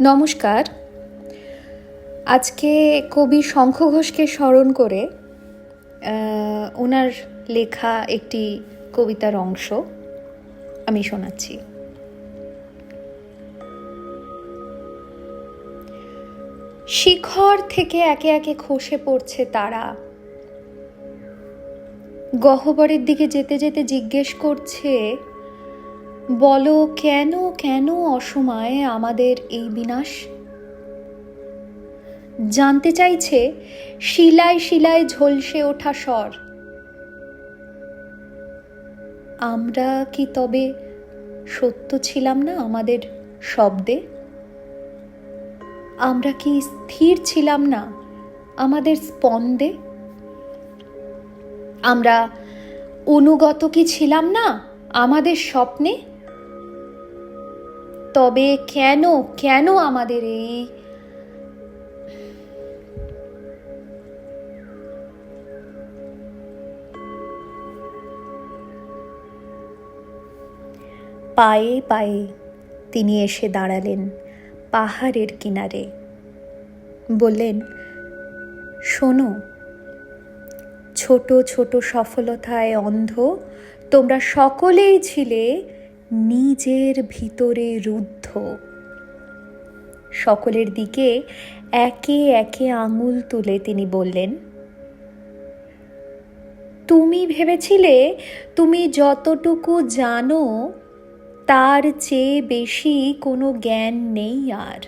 নমস্কার। আজকে কবি শঙ্খ ঘোষকে স্মরণ করে ওনার লেখা একটি কবিতার অংশ আমি শোনাচ্ছি। শিখর থেকে একে একে খসে পড়ছে তারা। গহ্বরের দিকে যেতে যেতে জিজ্ঞেস করছে বলো কেন কেন অসময়ে আমাদের এই বিনাশ? জানতে চাইছে, শিলায় শিলায় ঝলসে ওঠা স্বর। আমরা কি তবে সত্য ছিলাম না আমাদের শব্দে? আমরা কি স্থির ছিলাম না আমাদের স্পন্দে? আমরা অনুগত কি ছিলাম না আমাদের স্বপ্নে? তবে কেন কেন আমাদের এই পায়ে পায়ে তিনি এসে দাঁড়ালেন পাহাড়ের কিনারে। বললেন, শোনো, ছোট ছোট সফলতায় অন্ধ, তোমরা সকলেই ছিলে নিজের ভিতরে রুদ্ধ। সকলের দিকে একে একে আঙুল তুলে তিনি বললেন, তুমি ভেবেছিলে তুমি যতটুকু জানো, তার চেয়ে বেশি কোনো জ্ঞান নেই আর।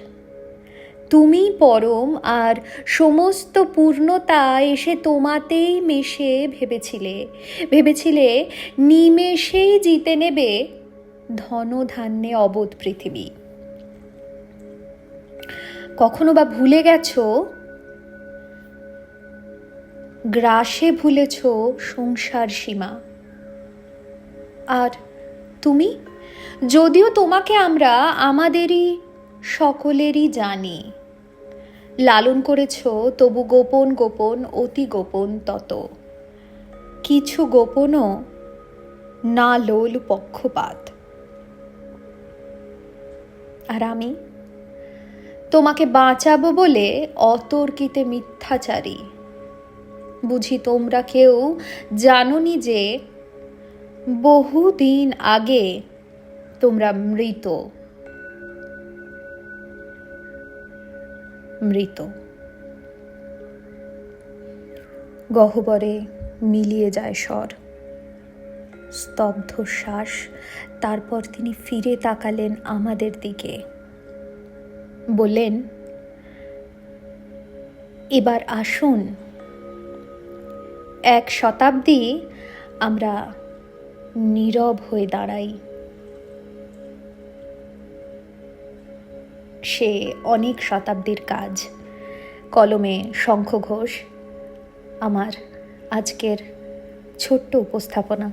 তুমি পরম আর সমস্ত পূর্ণতা এসে তোমাতেই মেশে ভেবেছিলে। ভেবেছিলে নিমেষেই জিতে নেবে ধনধান্যে অবোধ পৃথিবী। কখনো বা ভুলে গেছ? গ্রাসে ভুলেছ সংসার সীমা। আর তুমি? যদিও তোমাকে আমরা আমাদেরই সকলেরই জানি। লালন করেছ, তবু গোপন গোপন, অতি গোপন তত। কিছু গোপনও না লোল পক্ষপাত। আর আমি? তোমাকে বাঁচাবো বলে অতর্কিতে মিথ্যাচারী। বুঝি তোমরা কেউ জাননি যে বহুদিন আগে তোমরা মৃত। মৃত। গহ্বরে মিলিয়ে যায় স্বর। স্তব্ধ শ্বাস, তারপর তিনি ফিরে তাকালেন আমাদের দিকে। বললেন, এবার আসুন। এক শতাব্দী আমরা নীরব হয়ে দাঁড়াই। সে অনেক শতাব্দীর কাজ। কলমে শঙ্খ ঘোষ আমার আজকের ছোট্ট উপস্থাপনা।